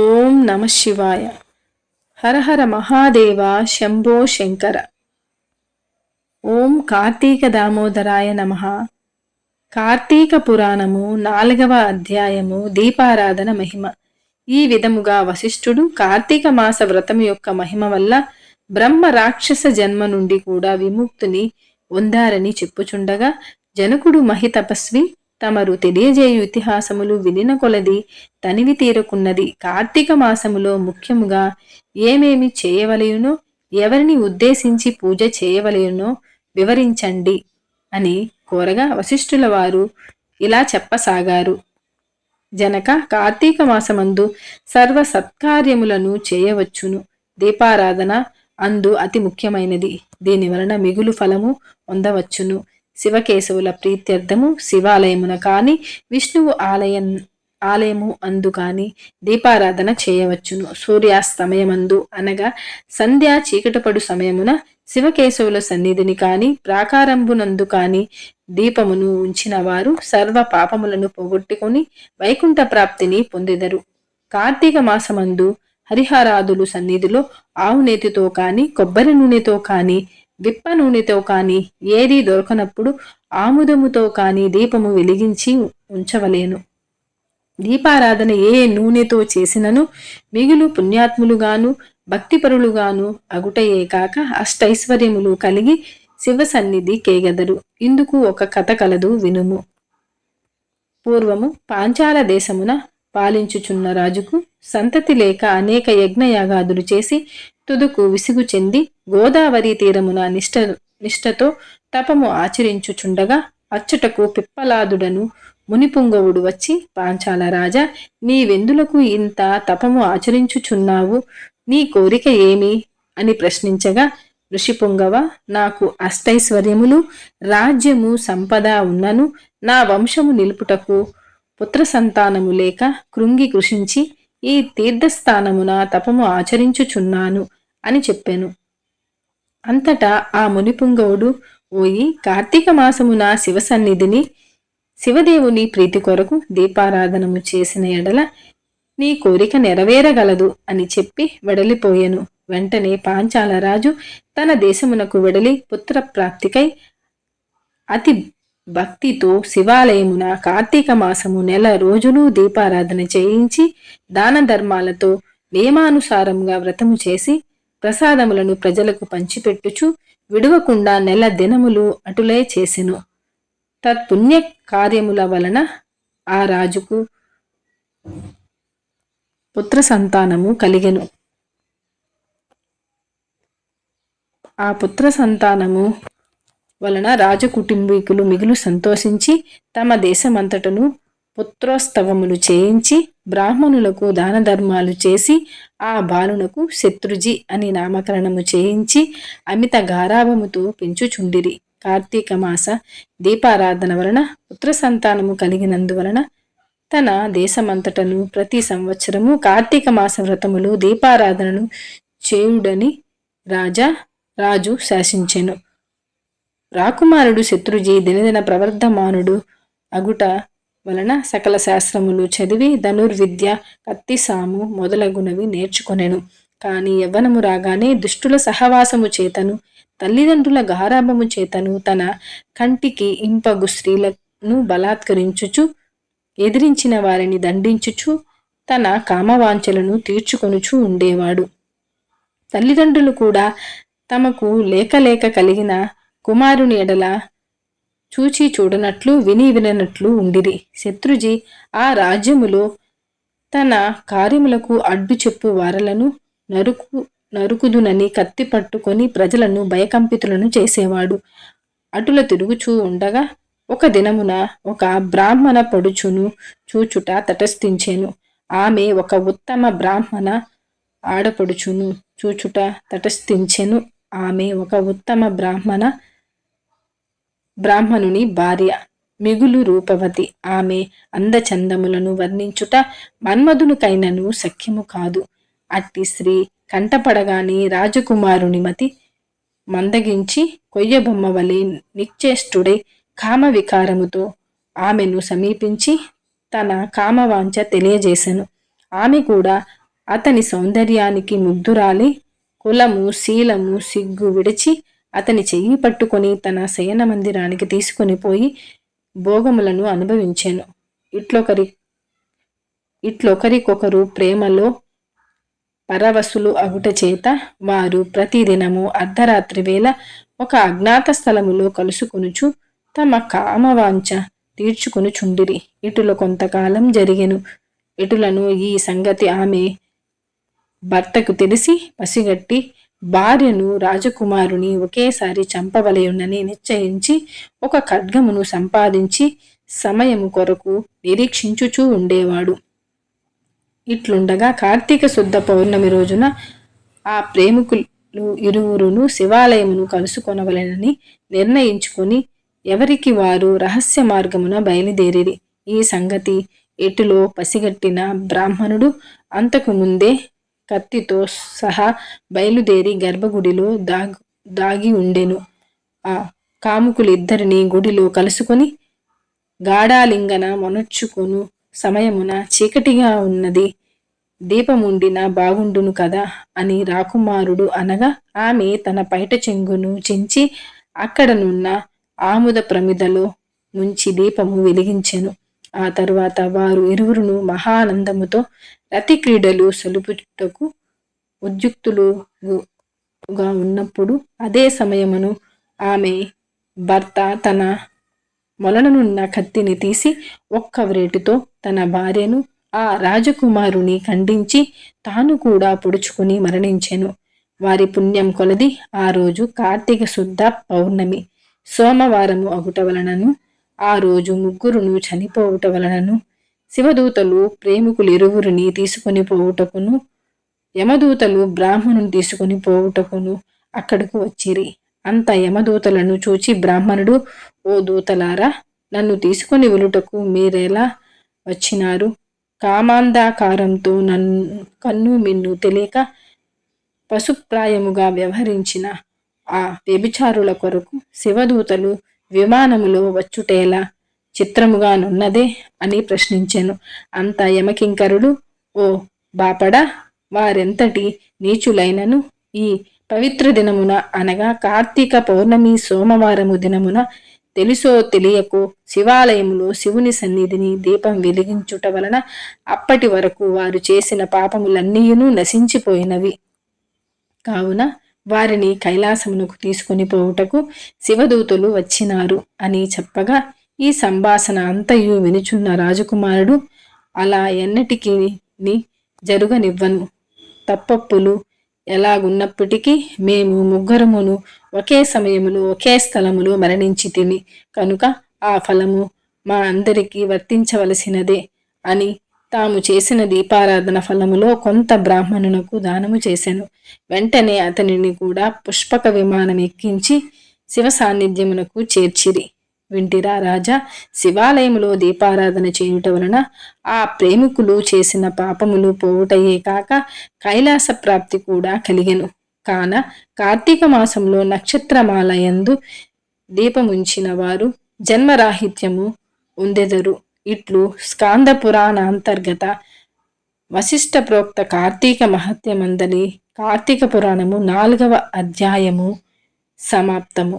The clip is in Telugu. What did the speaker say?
ఓం నమ శివాయ. హర హర మహాదేవ శంభో శంకర. ఓం కార్తీక దామోదరాయ నమ. కార్తీక పురాణము నాలుగవ అధ్యాయము దీపారాధన మహిమ. ఈ విధముగా వశిష్ఠుడు కార్తీక మాస వ్రతం యొక్క మహిమ వల్ల బ్రహ్మ రాక్షస జన్మ నుండి కూడా విముక్తిని పొందారని చెప్పుచుండగా జనకుడు మహి తపస్వి తమరు తెలియజేయు ఇతిహాసములు వినిన కొలది తనివి తీరుకున్నది కార్తీక మాసములో ముఖ్యముగా ఏమేమి చేయవలయునో ఎవరిని ఉద్దేశించి పూజ చేయవలయునో వివరించండి అని కోరగా వశిష్ఠుల వారు ఇలా చెప్పసాగారు. జనక కార్తీక మాసమందు సర్వ సత్కార్యములను చేయవచ్చును. దీపారాధన అందు అతి ముఖ్యమైనది. దీని వలన మిగులు ఫలము పొందవచ్చును. శివకేశవుల ప్రీత్యర్థము శివాలయమున కాని విష్ణువు ఆలయం ఆలయము అందు కాని దీపారాధన చేయవచ్చును. సూర్యాస్తమయమందు అనగా సంధ్యా చీకటపడు సమయమున శివకేశవుల సన్నిధిని కాని ప్రాకారంభునందు కాని దీపమును ఉంచిన వారు సర్వ పాపములను పోగొట్టుకొని వైకుంఠ ప్రాప్తిని పొందెదరు. కార్తీక మాసమందు హరిహారాదులు సన్నిధిలో ఆవు నేతితో కాని కొబ్బరి నూనెతో కాని విప్ప నూనెతో కానీ ఏదీ దొరకనప్పుడు ఆముదముతో కానీ దీపము వెలిగించి ఉంచవలేను. దీపారాధన ఏ నూనెతో చేసినను మిగులు పుణ్యాత్ములుగాను భక్తిపరులుగాను అగుటయే కాక అష్టైశ్వర్యములు కలిగి శివ సన్నిధి కేగదరు. ఇందుకు ఒక కథ కలదు వినుము. పూర్వము పాంచాల దేశమున పాలించుచున్న రాజుకు సంతతి లేక అనేక యజ్ఞయాగాదులు చేసి తుదుకు విసుగు చెంది గోదావరి తీరమున నిష్ట నిష్టతో తపము ఆచరించుచుండగా అచ్చటకు పిప్పలాదుడను మునిపుంగవుడు వచ్చి పాంచాల రాజా నీవెందులకు ఇంత తపము ఆచరించుచున్నావు? నీ కోరిక ఏమి అని ప్రశ్నించగా ఋషిపుంగవ నాకు అష్టైశ్వర్యములు రాజ్యము సంపద ఉన్నను నా వంశము నిలుపుటకు పుత్ర సంతానము లేక కృంగి కృషించి ఈ తీర్థస్థానమున తపము ఆచరించుచున్నాను అని చెప్పాను. అంతటా ఆ మునిపుంగవుడు ఓయి కార్తీక మాసమున శివ సన్నిధిని శివదేవుని ప్రీతి కొరకు దీపారాధనము చేసిన ఎడల నీ కోరిక నెరవేరగలదు అని చెప్పి వెడలిపోయెను. వెంటనే పాంచాలరాజు తన దేశమునకు వెడలి పుత్ర ప్రాప్తికై అతి భక్తితో శివాలయమున కార్తీక మాసము నెల రోజులు దీపారాధన చేయించి దాన ధర్మాలతో నియమానుసారంగా వ్రతము చేసి ప్రసాదములను ప్రజలకు పంచిపెట్టుచు విడవకుండా నెల దినములు అటులే చేసెను. తత్పుణ్య కార్యముల వలన ఆ రాజుకు పుత్ర సంతానము కలిగెను. ఆ పుత్ర సంతానము వలన రాజకుటుంబీకులు మిగులు సంతోషించి తమ దేశమంతటను పుత్రోత్సవములు చేయించి బ్రాహ్మణులకు దాన ధర్మాలు చేసి ఆ బాలునకు శత్రుజి అని నామకరణము చేయించి అమిత గారాభముతో పెంచుచుండిరి. కార్తీక మాస దీపారాధన వలన పుత్ర సంతానము కలిగినందువలన తన దేశమంతటను ప్రతి సంవత్సరము కార్తీక మాస వ్రతములు దీపారాధనను చేయుడని రాజా రాజు శాసించెను. రాకుమారుడు శత్రుజీ దినదిన ప్రవర్ధమానుడు అగుట వలన సకల శాస్త్రములు చదివి ధనుర్విద్య కత్తిసాము మొదలగునవి నేర్చుకొనెను. కానీ యవ్వనము రాగానే దుష్టుల సహవాసము చేతను తల్లిదండ్రుల గారాభము చేతను తన కంటికి ఇంపగు స్త్రీలను బలాత్కరించుచు ఎదిరించిన వారిని దండించుచు తన కామవాంఛలను తీర్చుకొనుచు ఉండేవాడు. తల్లిదండ్రులు కూడా తమకు లేక లేక కలిగిన కుమారుని ఎడల చూచి చూడనట్లు విని విననట్లు ఉండిరి. శత్రుజీ ఆ రాజ్యములో తన కార్యములకు అడ్డు చెప్పు వారలను నరుకు నరుకుదునని కత్తి పట్టుకొని ప్రజలను భయకంపితులను చేసేవాడు. అటుల తిరుగుచూ ఉండగా ఒక దినమున ఒక బ్రాహ్మణ పడుచును చూచుట తటస్థించెను. ఆమె ఒక ఉత్తమ బ్రాహ్మణ ఆడపడుచును చూచుట తటస్థించెను. ఆమె ఒక ఉత్తమ బ్రాహ్మణ బ్రాహ్మణుని భార్య మిగులు రూపవతి. ఆమె అందచందములను వర్ణించుట మన్మధునికైనను సఖ్యము కాదు. అట్టి స్త్రీ కంటపడగానే రాజకుమారుని మతి మందగించి కొయ్యబొమ్మ వలె నిశ్చేష్టుడై కామ వికారముతో ఆమెను సమీపించి తన కామవాంఛ తెలియజేశాను ఆమె కూడా అతని సౌందర్యానికి ముగ్ధురాలి కులము శీలము సిగ్గు విడిచి అతని చెయ్యి పట్టుకొని తన శయన మందిరానికి తీసుకొని పోయి భోగములను అనుభవించాను. ఇట్లొకరి ఇట్లొకరికొకరు ప్రేమలో పరవశులు అగుట చేత వారు ప్రతిదినము అర్ధరాత్రి వేళ ఒక అజ్ఞాత స్థలములో కలుసుకొనుచు తమ కామవాంఛ తీర్చుకొనుచుండిరి. ఇటులో కొంతకాలం జరిగెను. ఇటులను ఈ సంగతి ఆమె భర్తకు తెలిసి పసిగట్టి భార్యను రాజకుమారుని ఒకేసారి చంపవలయునని నిశ్చయించి ఒక ఖడ్గమును సంపాదించి సమయము కొరకు నిరీక్షించుచూ ఉండేవాడు. ఇట్లుండగా కార్తీక శుద్ధ పౌర్ణమి రోజున ఆ ప్రేమికులు ఇరువురును శివాలయమును కలుసుకొనవలెనని నిర్ణయించుకొని ఎవరికి వారు రహస్య మార్గమున బయలుదేరిరి. ఈ సంగతి ఎటులో పసిగట్టిన బ్రాహ్మణుడు అంతకు ముందే కత్తితో సహా బయలుదేరి గర్భగుడిలో దాగు దాగి ఉండెను. ఆ కాముకులిద్దరిని గుడిలో కలుసుకొని గాఢాలింగన మొనర్చుకొను సమయమున చీకటిగా ఉన్నది. దీపముండిన బాగుండును కదా అని రాకుమారుడు అనగా ఆమె తన పైట చెంగును చించి అక్కడనున్న ఆముద ప్రమిదలో నుంచి దీపము వెలిగించెను. ఆ తర్వాత వారు ఇరువురును మహానందముతో రతి క్రీడలు సలుపుటకు ఉద్యుక్తులుగా ఉన్నప్పుడు అదే సమయమును ఆమె భర్త తన మొలననున్న కత్తిని తీసి ఒక్క వ్రేటుతో తన భార్యను ఆ రాజకుమారుని ఖండించి తాను కూడా పొడుచుకుని మరణించెను. వారి పుణ్యం కొలది ఆ రోజు కార్తీక శుద్ధ పౌర్ణమి. సోమవారము అగుట వలనను ఆ రోజు ముగ్గురును చనిపోవుట వలనను శివదూతలు ప్రేమికులు ఇరువురిని తీసుకొని పోవుటకును యమదూతలు బ్రాహ్మణుని తీసుకొని పోవుటకును అక్కడకు వచ్చిరి. అంత యమదూతలను చూచి బ్రాహ్మణుడు ఓ దూతలారా నన్ను తీసుకొని వెలుటకు మీరెలా వచ్చినారు? కామాంధాకారంతో నన్ను కన్ను మిన్ను తెలియక పశుప్రాయముగా వ్యవహరించిన ఆ వ్యభిచారుల కొరకు శివదూతలు విమానములో వచ్చుటేలా చిత్రముగానున్నదే అని ప్రశ్నించాను. అంత యమకింకరుడు ఓ బాపడా వారెంతటి నీచులైనను ఈ పవిత్ర దినమున అనగా కార్తీక పౌర్ణమి సోమవారము దినమున తెలుసో తెలియకో శివాలయములో శివుని సన్నిధిని దీపం వెలిగించుట వలన అప్పటి వరకు వారు చేసిన పాపములన్నీయును నశించిపోయినవి. కావున వారిని కైలాసమునకు తీసుకుని పోవుటకు శివదూతులు వచ్చినారు అని చెప్పగా ఈ సంభాషణ అంతయు వినుచున్న రాజకుమారుడు అలా ఎన్నటికీ జరుగనివ్వను. తప్పప్పులు ఎలాగున్నప్పటికీ మేము ముగ్గురమును ఒకే సమయములో ఒకే స్థలములో మరణించి తిని కనుక ఆ ఫలము మా అందరికీ వర్తించవలసినదే అని తాము చేసిన దీపారాధన ఫలములో కొంత బ్రాహ్మణునకు దానము చేశాను వెంటనే అతనిని కూడా పుష్పక విమానం ఎక్కించి శివ సాన్నిధ్యమునకు చేర్చిరి. వింటిరా రాజా శివాలయములో దీపారాధన చేయుట వలన ఆ ప్రేమికులు చేసిన పాపములు పోవుటయే కాక కైలాస ప్రాప్తి కూడా కలిగెను. కాన కార్తీక మాసంలో నక్షత్రమాలయందు దీపముంచిన వారు జన్మరాహిత్యము ఉండెదరు ఇట్లు స్కాంద పురాణ అంతర్గత వశిష్ట ప్రోక్త కార్తీక మహత్యమందలి కార్తీక పురాణము నాలుగవ అధ్యాయము సమాప్తము.